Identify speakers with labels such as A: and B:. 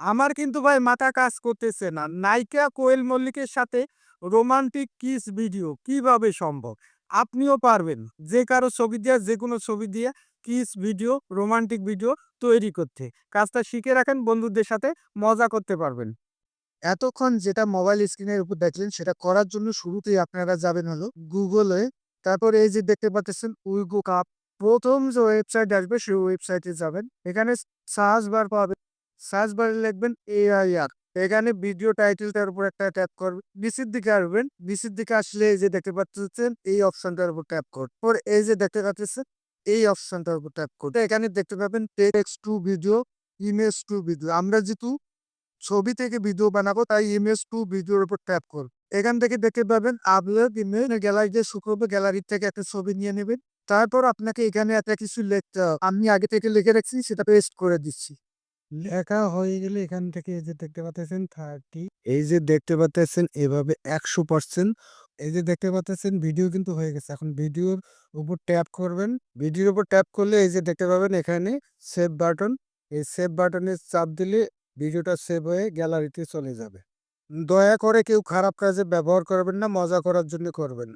A: আমার কিন্তু ভাই মাথা কাজ করতেছে না। নায়িকা কোয়েল মল্লিকের সাথে রোমান্টিক কিস ভিডিও কীভাবে সম্ভব? আপনিও পারবেন। যে কারও ছবি দিয়ে, যে কোনো ছবি দিয়ে কিস ভিডিও, রোমান্টিক ভিডিও তৈরি করতে। কাজটা শিখে রাখেন, বন্ধুদের সাথে মজা করতে পারবেন। এতক্ষণ যেটা মোবাইল স্ক্রিনের উপর দেখলেন, সেটা করার জন্য শুরুতেই আপনারা যাবেন হলো গুগলে তারপর এই যে দেখতে পাচ্ছেন উইগো কাপ প্রথম যে ওয়েবসাইট আসবে, সেই ওয়েবসাইটে যাবেন। এখানে সার্চ বার পাবেন। সার্চ বারে লিখবেন এআইআর এখানে ভিডিও টাইটেলটার উপর একটা ট্যাপ করবেন। নিচের দিকে আসবেন। নিচের দিকে আসলে এই যে দেখতে পাচ্ছেন, এই অপশনটার উপর ট্যাপ পর এই যে দেখতে পাচ্ছেন, এই অপশনটার উপর ট্যাপ করুন এখানে দেখতে পাবেন text to video image to video আমরা যেহেতু ছবি থেকে ভিডিও বানাবো, তাই ইমেজ টু ভিডিওর উপর ট্যাপ করুন এখান থেকে দেখতে পাবেন আপলোড ইমেজ গ্যালারিতে শুকোবে গ্যালারি থেকে একটা ছবি নিয়ে নেবেন। তারপর আপনাকে এখানে একটা কিছু লিখতে আমি আগে থেকে লিখে রাখছি সেটা পেস্ট করে দিচ্ছি। লেখা হয়ে গেলে এখান থেকে এই যে দেখতে পাচ্ছেন থার্টি এই যে দেখতে পাচ্ছেন এভাবে একশো পার্সেন্ট এই যে দেখতে পাচ্ছেন ভিডিও কিন্তু হয়ে গেছে। এখন ভিডিওর উপর ট্যাপ করবেন। ভিডিওর উপর ট্যাপ করলে এই যে দেখতে পাবেন এখানে সেভ বাটন এই সেভ বাটনে চাপ দিলে ভিডিওটা সেভ হয়ে গ্যালারিতে চলে যাবে। দয়া করে কেউ খারাপ কাজে ব্যবহার করবেন না, মজা করার জন্য করবেন।